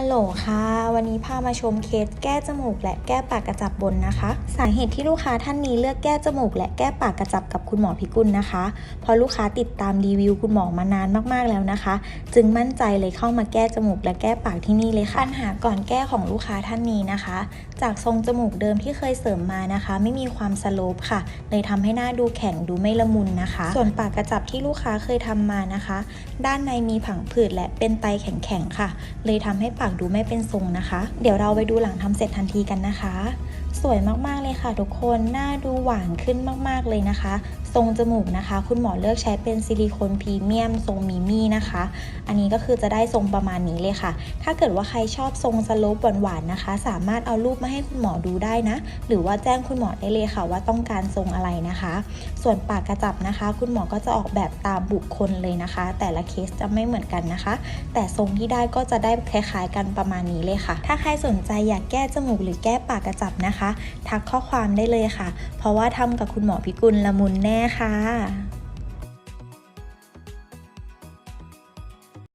ฮัลโหลค่ะ วันนี้พามาชมเคสแก้จมูกและแก้ปากกระจับบนนะคะ สาเหตุที่ลูกค้าท่านนี้เลือกแก้จมูกและแก้ปากกระจับกับคุณหมอพิกุลนะคะ เพราะลูกค้าติดตามรีวิวคุณหมอมานานมากๆแล้วนะคะ จึงมั่นใจเลยเข้ามาแก้จมูกและแก้ปากที่นี่เลยค่ะปัญหาก่อนแก้ของลูกค้าท่านนี้นะคะ จากทรงจมูกเดิมที่เคยเสริมมานะคะ ไม่มีความสโลปค่ะเลยทำให้หน้าดูแข็งดูไม่ละมุนนะคะ ส่วนปากกระจับที่ลูกค้าเคยทำมานะคะ ด้านในมีผังผืดและเป็นไตแข็งๆค่ะ เลยทำให้ปากดูไม่เป็นทรงนะคะ เดี๋ยวเราไปดูหลังทำเสร็จทันทีกันนะคะ สวยมากๆเลยค่ะทุกคนหน้าดูหวานขึ้นมากๆเลยนะคะ ทรงจมูกนะคะ คุณหมอเลือกใช้เป็นซิลิโคนพรีเมียมทรงมิมี่นะคะ อันนี้ก็คือจะได้ทรงประมาณนี้เลยค่ะ ถ้าเกิดว่าใครชอบทรงสโลปหวานๆนะคะ สามารถเอารูปมาให้คุณหมอดูได้นะ หรือว่าแจ้งคุณหมอได้เลยค่ะว่าต้องการทรงอะไรนะคะ ส่วนปากกระจับนะคะ คุณหมอก็จะออกแบบตามบุคคลเลยนะคะ แต่ละเคสจะไม่เหมือนกันนะคะ แต่ทรงที่ได้ก็จะได้คล้ายๆกันประมาณนี้เลยค่ะ ถ้าใครสนใจอยากแก้จมูกหรือแก้ปากกระจับนะคะ ทักข้อความได้เลยค่ะ เพราะว่าทำกับคุณหมอพิกุลละมุนแน่ค่ะ